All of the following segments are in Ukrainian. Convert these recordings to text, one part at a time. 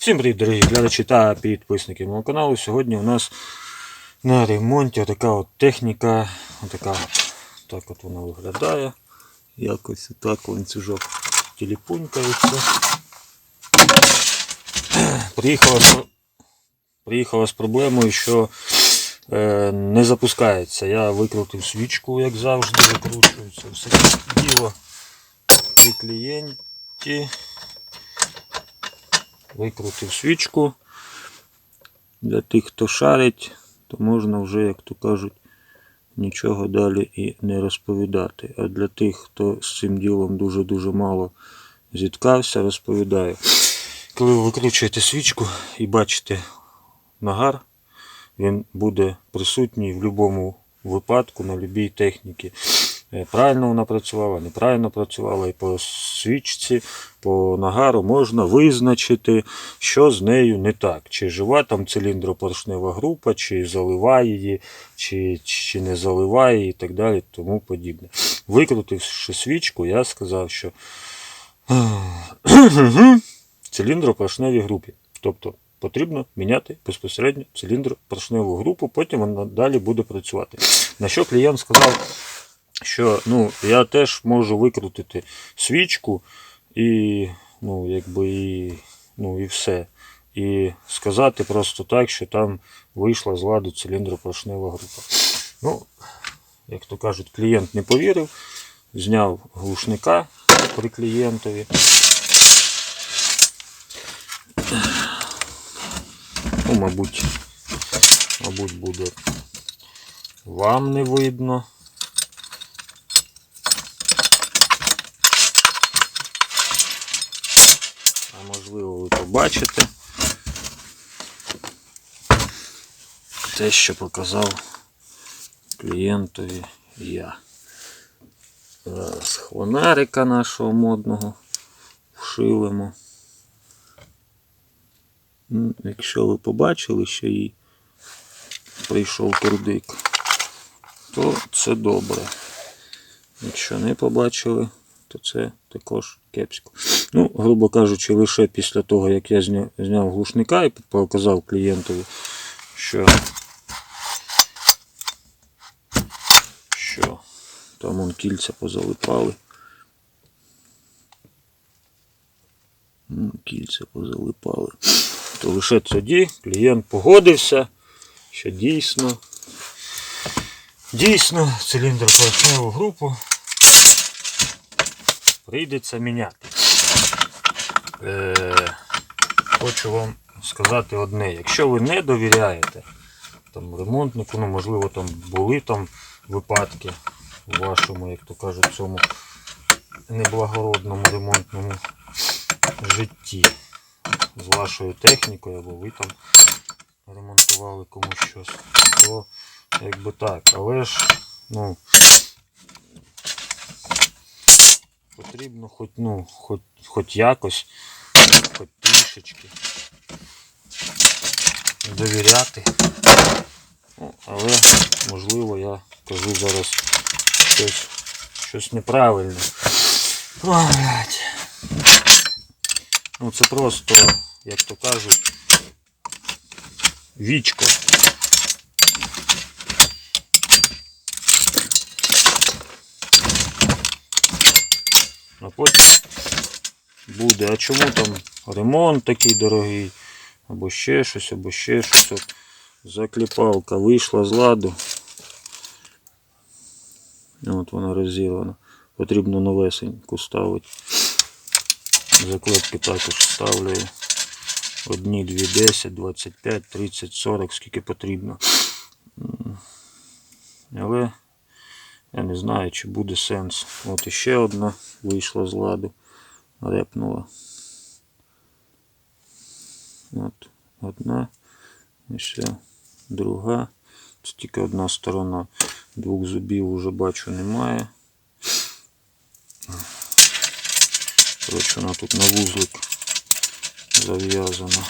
Всім привіт, дорогі глядачі та підписники мого каналу. Сьогодні у нас на ремонті така от техніка. Отака от, так от вона виглядає. Якось так ланцюжок телепунькається. Приїхала приїхала з проблемою, що е, не запускається. Я викрутив свічку, як завжди, викручується все діло при клієнті викрутив свічку. Для тих, хто шарить, то можна вже, як то кажуть, нічого далі і не розповідати. А для тих, хто з цим ділом дуже-дуже мало зіткався, розповідаю. Коли ви викручуєте свічку і бачите нагар, він буде присутній в будь-якому випадку на будь-якій техніці. Правильно вона працювала, неправильно працювала, і по свічці, по нагару можна визначити, що з нею не так. Чи жива там циліндропоршнева група, чи заливає її, чи, чи не заливає і так далі, тому подібне. Викрутивши свічку, я сказав, що циліндропоршневій групі. Тобто потрібно міняти безпосередньо циліндропоршневу групу, потім вона далі буде працювати. На що клієнт сказав, що ну, я теж можу викрутити свічку і, ну, якби, і, ну, і все. І сказати просто так, що там вийшла з ладу циліндропоршнева група. Ну, як то кажуть, клієнт не повірив, зняв глушника при клієнтові. Ну, мабуть, мабуть, буде вам не видно. Можливо ви побачите те, що показав клієнтові я. Зараз хвонарика нашого модного вшилимо. Ну, Якщо ви побачили, що їй прийшов кирдик, то це добре. Якщо не побачили, то це також кепсько. Ну, грубо кажучи, лише після того, як я зняв, глушника і показав клієнтові, що, що там он кільця позалипали. Кільця позалипали. То лише тоді клієнт погодився, що дійсно, дійсно циліндр поршневу групу прийдеться міняти. Е, хочу вам сказати одне. Якщо ви не довіряєте там, ремонтнику, ну можливо там були там випадки у вашому, як то кажуть, цьому неблагородному ремонтному житті з вашою технікою, або ви там ремонтували комусь щось, то якби так. Але ж, ну, потрібно хоч, ну, хоч, хоч якось, хоч трішечки довіряти. Ну, але, можливо, я кажу зараз щось, щось неправильне. Блядь. Ну це просто, як то кажуть, вічко. Потім буде. А чому там ремонт такий дорогий? Або ще щось, або ще щось. Закліпалка вийшла з ладу. От вона розірвана. Потрібно новесеньку ставити. Заклепки також ставлю. Одні, дві, 10, 25, 30, 40, скільки потрібно. Але я не знаю, чи буде сенс. От іще одна вийшла з ладу, репнула. От одна, і ще друга. Це тільки одна сторона. Двох зубів вже бачу немає. Коротше, вона тут на вузлик зав'язана.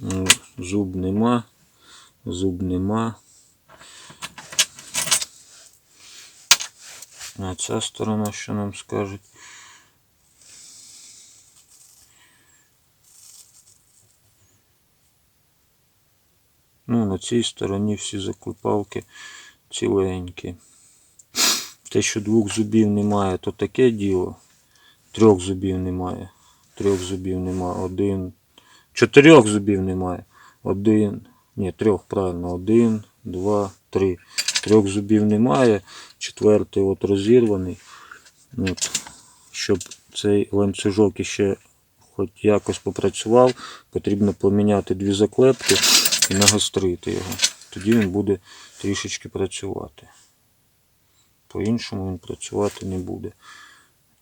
Ну, Зуб нема, зуб нема. Одна ця сторона, що нам скажуть. Ну, на цій стороні всі заклепалки ціленькі. Те, що двох зубів немає, то таке діло. Трьох зубів немає. Трьох зубів немає. Один. Чотирьох зубів немає. Один. Ні, трьох, правильно. Один, два, три. Трьох зубів немає. Четвертий от розірваний. От. Щоб цей ланцюжок іще хоч якось попрацював, потрібно поміняти дві заклепки і нагострити його. Тоді він буде трішечки працювати. По-іншому він працювати не буде.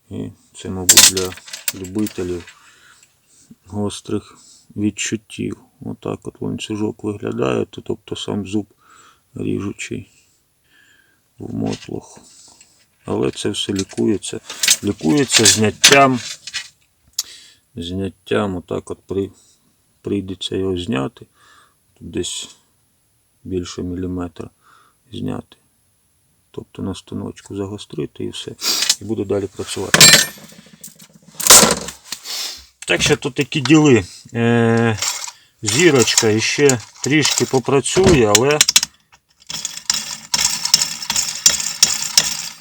І це, мабуть, для любителів гострих відчуттів. Отак от ланцюжок виглядає, тобто сам зуб ріжучий в мотлох. Але це все лікується. Лікується зняттям. Зняттям отак от при, прийдеться його зняти. Тут десь більше міліметра зняти. Тобто на станочку загострити і все. І буде далі працювати. Так що тут такі діли. Е, зірочка ще трішки попрацює, але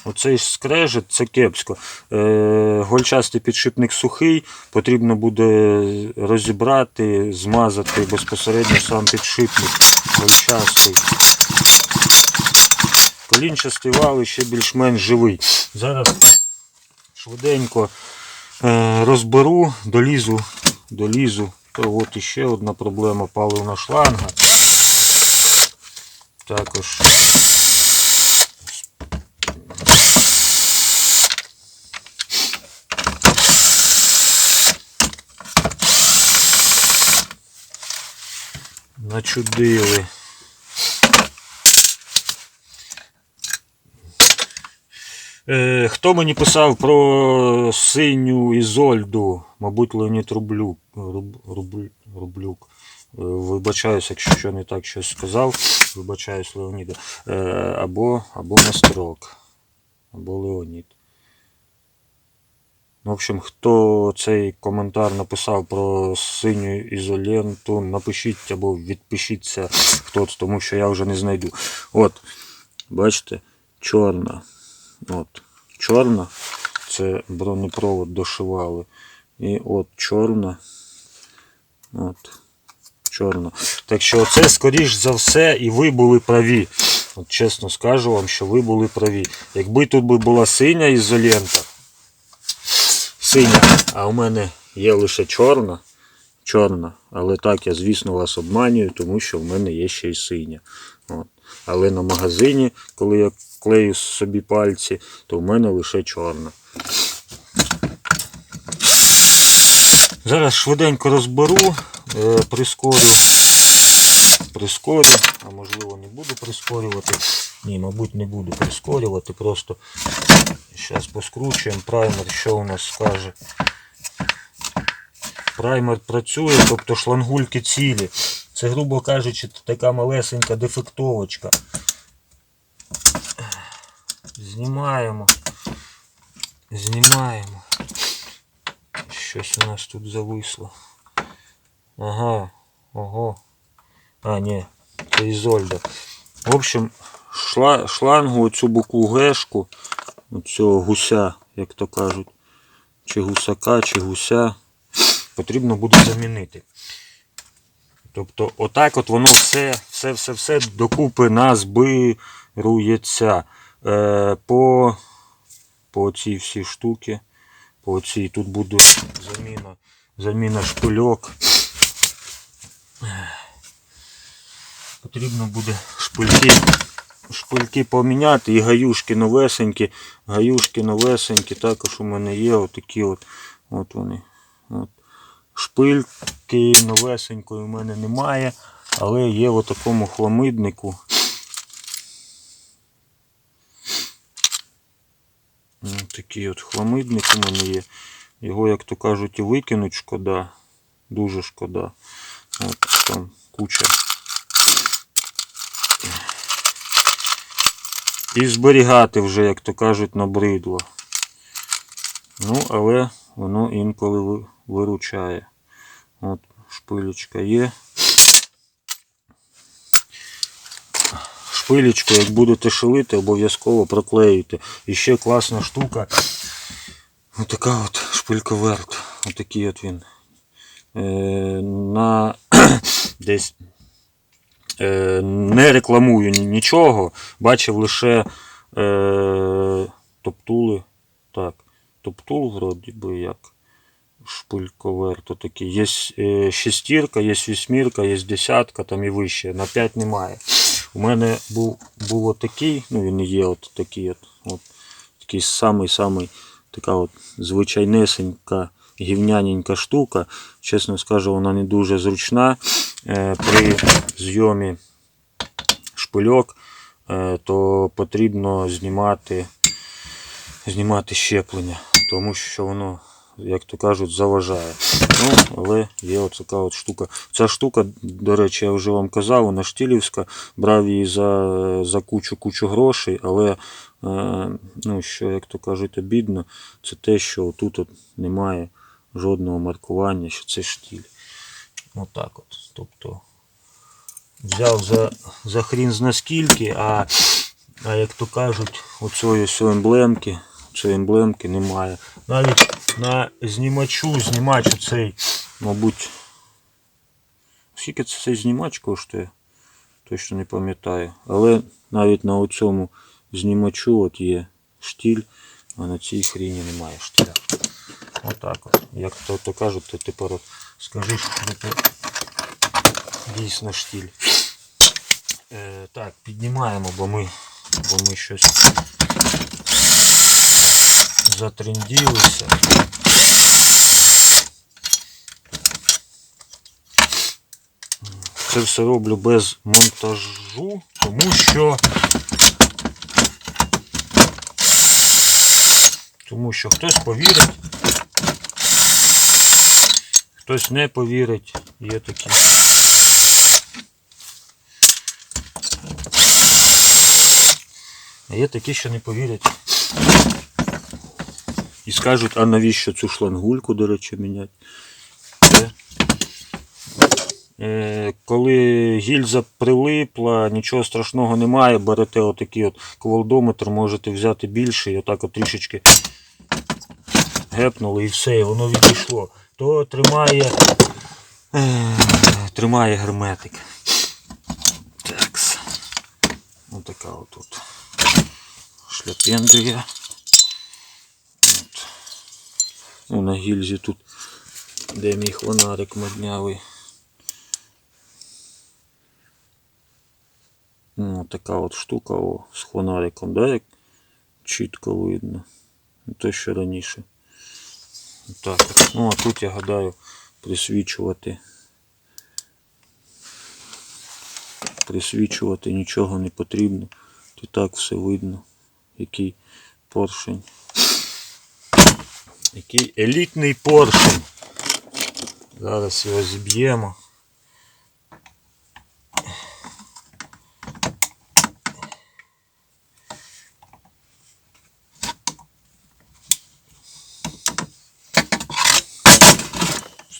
оцей скрежет це кепсько. Е, гольчастий підшипник сухий, потрібно буде розібрати, змазати безпосередньо сам підшипник гольчастий. Колінчастий вал ще більш-менш живий. Зараз швиденько е, розберу, долізу, долізу. То от іще одна проблема паливна шланга. Також начудили. Е, хто мені писав про синю Ізольду? Мабуть, Леонід Рублюк. Руб, Рублюк. Е, Вибачаюсь, якщо що не так щось сказав. Вибачаюсь, Леоніда. Е, або, або Мастерок. Або Леонід. Ну, В общем, хто цей коментар написав про синю ізоленту, напишіть або відпишіться хто тому що я вже не знайду. От, бачите, чорна. От, чорна, це бронепровод дошивали. І от чорна. От, чорна. Так що це, скоріш за все, і ви були праві. От чесно скажу вам, що ви були праві. Якби тут була синя ізолента, синя, а у мене є лише чорна. Чорна, але так я, звісно, вас обманюю, тому що в мене є ще й синя. От. Але на магазині, коли я клею собі пальці, то в мене лише чорна. Зараз швиденько розберу, е, прискорю, прискорю, а можливо не буду прискорювати. Ні, мабуть, не буду прискорювати, просто зараз поскручуємо праймер, що у нас скаже. Праймер працює, тобто шлангульки цілі. Це, грубо кажучи, така малесенька дефектовочка. Знімаємо. Знімаємо. Щось у нас тут зависло. Ага, ого. А, ні, це Ізольда. В общем, шла, шлангу, оцю букву Гешку, оцього гуся, як то кажуть, чи гусака, чи гуся, потрібно буде замінити. Тобто, отак от воно все, все, все, все докупи назбирується. Е, по, по цій всі штуки. По цій тут буде заміна, заміна шпильок. Потрібно буде шпильки, шпильки поміняти і гаюшки новесенькі. Гаюшки новесенькі також у мене є отакі от. От вони. От. Шпильки новесенької у мене немає, але є в такому хламиднику. Ось Такий от хламидник у мене є. Його, як то кажуть, і викинуть шкода. Дуже шкода. От там куча. І зберігати вже, як то кажуть, набридло. Ну, але воно інколи виручає. От шпилечка є. шпилечку, як будете шилити, обов'язково проклеюйте. І ще класна штука. Отака от шпильковерт. Отакий от він. Е, на десь не рекламую нічого. Бачив лише е, топтули. Так, топтул вроді би як. Шпильковерт отакий. Є е, шестірка, є вісьмірка, є десятка, там і вище. На 5 немає. У мене був, був отакий, ну він є от такий от, от такий самий-самий така от звичайнесенька гівняненька штука. Чесно скажу, вона не дуже зручна. Е, при зйомі шпильок, е, то потрібно знімати, знімати щеплення, тому що воно, як то кажуть, заважає. Ну, але є от така от штука. Ця штука, до речі, я вже вам казав, вона штілівська, брав її за, за кучу кучу грошей, але е, ну, що, як то кажуть, обідно, це те, що тут немає жодного маркування, що це штіль. Отак от. Тобто взяв за, за хрін зна скільки, а, а як то кажуть, ось емблемки, цієї емблемки немає. Навіть на знімачу, знімач оцей, мабуть, скільки це цей знімач коштує, точно не пам'ятаю. Але навіть на оцьому знімачу от є штіль, а на цій хріні немає штіля. Отак от. Як то, то кажуть, то тепер от скажи, що це дійсно штіль. Е, так, піднімаємо, бо ми, бо ми щось затренділися. Це все роблю без монтажу, тому що тому що хтось повірить, хтось не повірить, є такі. А є такі, що не повірять. І скажуть, а навіщо цю шлангульку, до речі, міняти? Е, коли гільза прилипла, нічого страшного немає, берете отакий от квалдометр, можете взяти більше і отак от трішечки гепнули і все, і воно відійшло. То тримає, е, тримає герметик. Такс. Отака отут шляпендрія. От. Ну, на гільзі тут, де мій хвонарик моднявий. Ну, така от штука о, з хвонариком, да, як чітко видно. Те, що раніше. Так, ну а тут я гадаю присвічувати. Присвічувати нічого не потрібно. І так все видно, який поршень. Який елітний поршень. Зараз його зіб'ємо.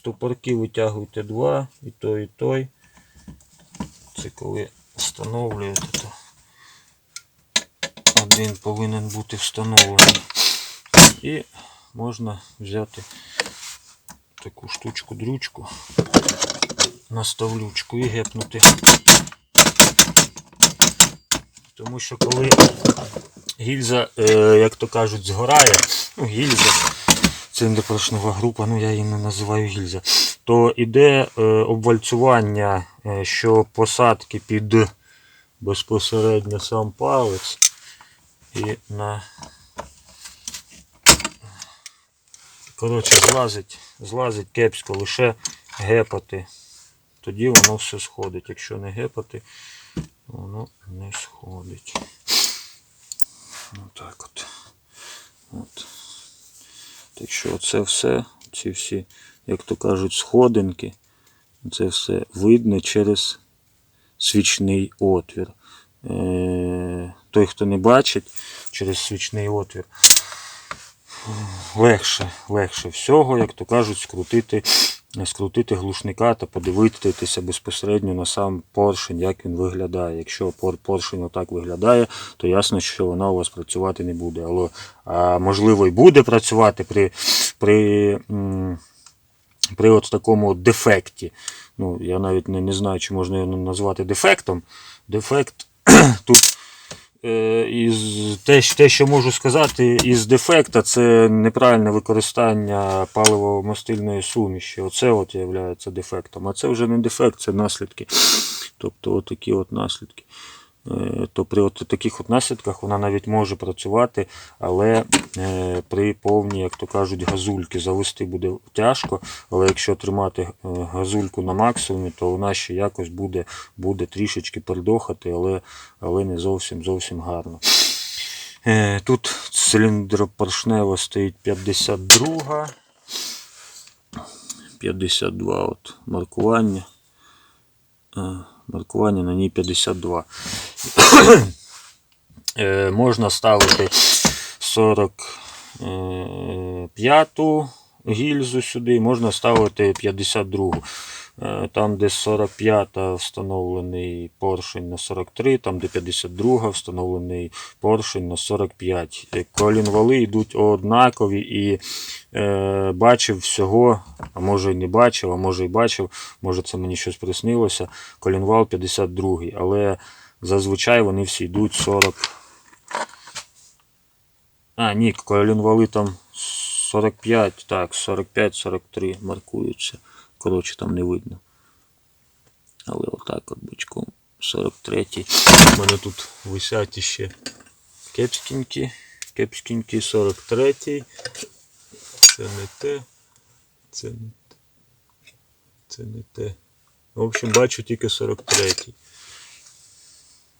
Стопорки витягуйте два, і той, і той. Це коли встановлюєте, то один повинен бути встановлений. І можна взяти таку штучку дрючку наставлючку і гепнути. Тому що коли гільза, е, як то кажуть, згорає, ну гільза, циліндропоршнева група, ну я її не називаю гільза, то іде е, обвальцювання, е, що посадки під безпосередньо сам палець і на коротше злазить, злазить кепсько лише гепати. Тоді воно все сходить. Якщо не гепати, воно не сходить. Отак от. от. Так що це все, ці всі, як то кажуть, сходинки, це все видно через свічний отвір. Е, той, хто не бачить через свічний отвір, легше, легше всього, як то кажуть, скрутити скрутити глушника та подивитися безпосередньо на сам поршень, як він виглядає. Якщо поршень отак виглядає, то ясно, що вона у вас працювати не буде. Але а, можливо і буде працювати при, при, при от такому дефекті. Ну, я навіть не, не знаю, чи можна його назвати дефектом. Дефект тут із те, що- можу сказати, із дефекта, це неправильне використання паливо-мастильної суміші. Оце от є дефектом. А це вже не дефект, це наслідки. Тобто такі от наслідки. Е, То при от таких от наслідках вона навіть може працювати, але е, при повній, як то кажуть, газульки завести буде тяжко. Але якщо тримати е, газульку на максимумі, то вона ще якось буде, буде трішечки передохати, але, але не зовсім зовсім гарно. Тут циліндропоршнева стоїть 52. 52 от маркування. Маркування на ній 52. Е, Можна ставити 45-ту гільзу сюди, можна ставити 52. Е, Там, де 45 встановлений поршень на 43, там, де 52 встановлений поршень на 45. Е, Колінвали йдуть однакові і е, бачив всього, а може і не бачив, а може і бачив, може це мені щось приснилося. Колінвал 52, але зазвичай вони всі йдуть 40. А, ні, колінвали там 45, так, 45-43 маркуються. Коротше, там не видно. Але отак от бочком. 43-й. У мене тут висять іще кепськінькі. Кепськінькі 43-й. Це не те. Це не те. Це не те. В общем, бачу тільки 43-й.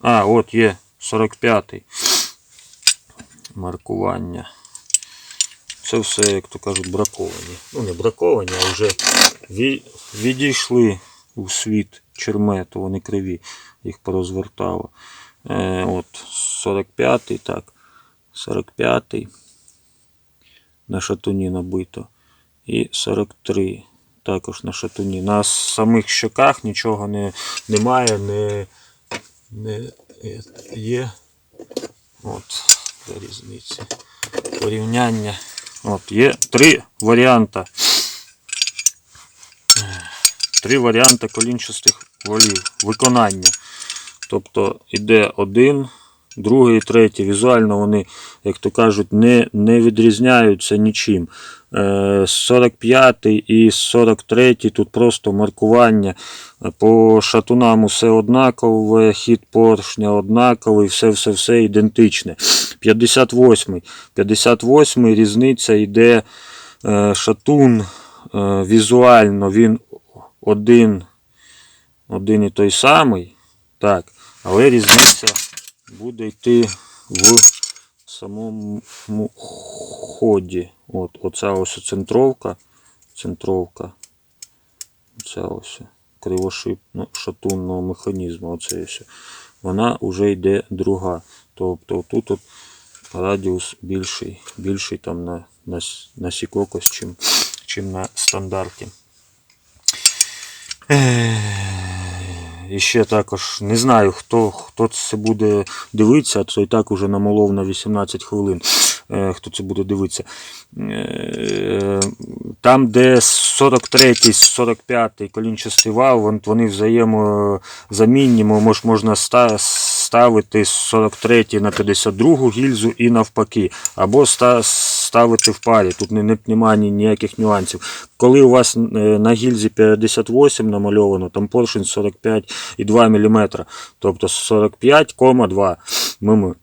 А, от є 45-й. Маркування. Це все, як то кажуть, браковані. Ну, не браковані, а вже відійшли у світ чермету, вони криві, їх порозвертало. Е, от 45-й, так. 45-й на шатуні набито. І 43 також на шатуні. На самих щоках нічого не, немає, не, не є. От, де різниця. Порівняння. От, є три варіанти. Три варіанти колінчастих валів. Виконання. Тобто іде один, другий, третій. Візуально вони, як то кажуть, не, не відрізняються нічим. Е, 45 і 43 тут просто маркування. По шатунам усе однакове, хід поршня однаковий, все-все-все ідентичне. 58. 58 різниця йде е, шатун е, візуально, він один, один і той самий. Так, але різниця буде йти в самому ході. От, оця ось центровка. Центровка. Оця ось кривошипно шатунного механізму. Оце ось. Вона вже йде друга. Тобто тут от радіус більший, більший там на, на, на сікокос, чим, чим на стандарті. І ще також не знаю, хто, хто це буде дивитися, то і так уже намолов на 18 хвилин. е, Хто це буде дивитися. Е, Там, де 43 45 колінчастий вал, вони взаємозамінні, мож, можна ста- ставити з 43 на 52 гільзу і навпаки. Або ставити в парі. Тут не, не, немає ніяких нюансів. Коли у вас е, на гільзі 58 намальовано, там поршень 45,2 мм, тобто 45,2 мм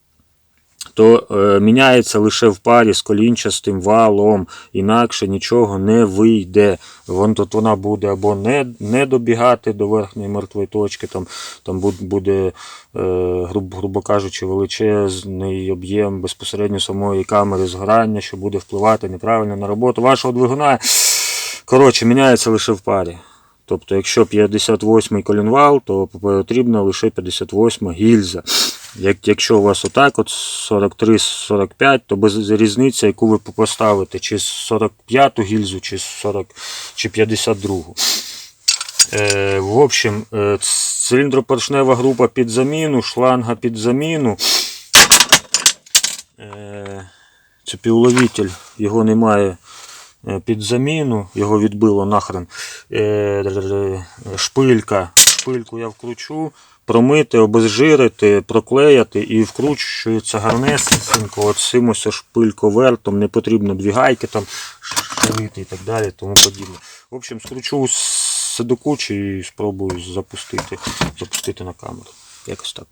то е, міняється лише в парі з колінчастим валом, інакше нічого не вийде. Вон тут вона буде або не, не добігати до верхньої мертвої точки, там, там буде, е, грубо, грубо кажучи, величезний об'єм безпосередньо самої камери згорання, що буде впливати неправильно на роботу вашого двигуна. Коротше, міняється лише в парі. Тобто, якщо 58-й колінвал, то потрібна лише 58 гільза. Як, якщо у вас отак, от 43-45, то без різниці, яку ви поставите, чи 45-ту гільзу, чи 40, чи 52-гу. Е, в общем, е, циліндропоршнева група під заміну, шланга під заміну. Е, цепіуловитель, його немає е, під заміну, його відбило нахрен. Е, шпилька. Шпильку я вкручу, промити, обезжирити, проклеяти і вкручується гарнесенько оцим цим ось шпильковертом. Не потрібно дві гайки там шарити і так далі, тому подібне. В общем, скручу все до кучі і спробую запустити, запустити на камеру. Якось так.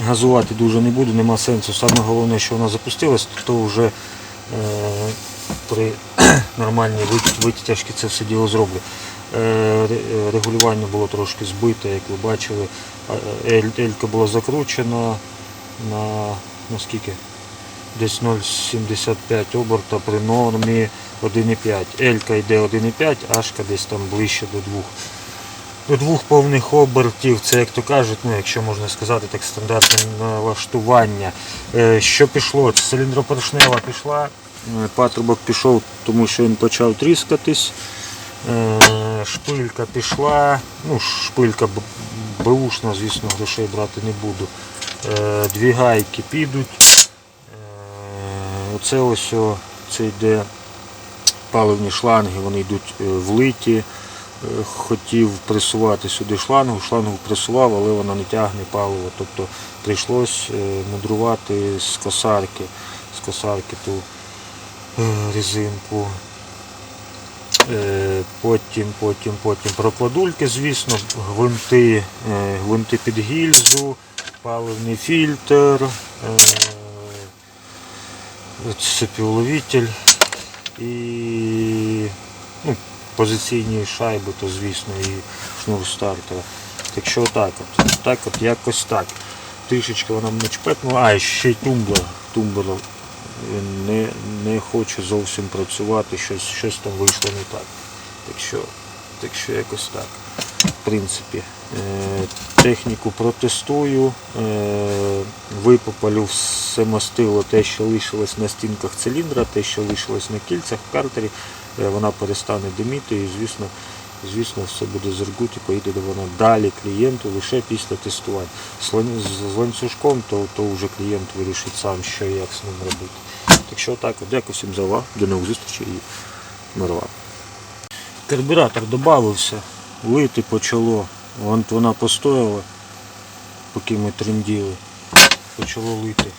Газувати дуже не буду, нема сенсу. Саме головне, що вона запустилась, то вже е, при нормальній витяжці це все діло зроблю. Е, регулювання було трошки збите, як ви бачили. Е, Елька була закручена на, на скільки? Десь 0,75 оберта при нормі 1,5. Елька йде 1,5, ашка десь там ближче до 2 до двох повних обертів, це як то кажуть, ну якщо можна сказати, так стандартне налаштування. Е, Що пішло? Циліндропоршнева пішла, е, патрубок пішов, тому що він почав тріскатись. Е, Шпилька пішла, ну шпилька б- беушна, звісно, грошей брати не буду. Дві гайки підуть. Оце ось о, це йде паливні шланги, вони йдуть влиті. Хотів пресувати сюди шлангу, шлангу пресував, але вона не тягне паливо. Тобто прийшлось е, мудрувати з косарки, з косарки ту е, резинку. Е, Потім, потім, потім прокладульки, звісно, гвинти, гвинти під гільзу, паливний фільтр, цепіуловитель і позиційні шайби, то звісно, і шнур стартера. Так що отак от, так от якось так. Трішечки вона мене чпетнула, а ще й тумблер. Тумблер не, не хоче зовсім працювати, щось, щось там вийшло не так. Так що, так що якось так. В принципі, е, техніку протестую, е, випопалю все мастило, те, що лишилось на стінках циліндра, те, що лишилось на кільцях в картері, е, вона перестане диміти і, звісно, звісно, все буде зергуть і поїде вона далі клієнту лише після тестування. З ланцюжком, то, то вже клієнт вирішить сам, що і як з ним робити. Так що так, дякую всім за увагу, до нових зустрічей і мирова. Карбюратор додався, лити почало. Вон вона постояла, поки ми тренділи. Почало лити.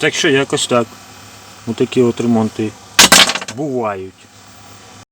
Так що якось так. Отакі от ремонти бувають.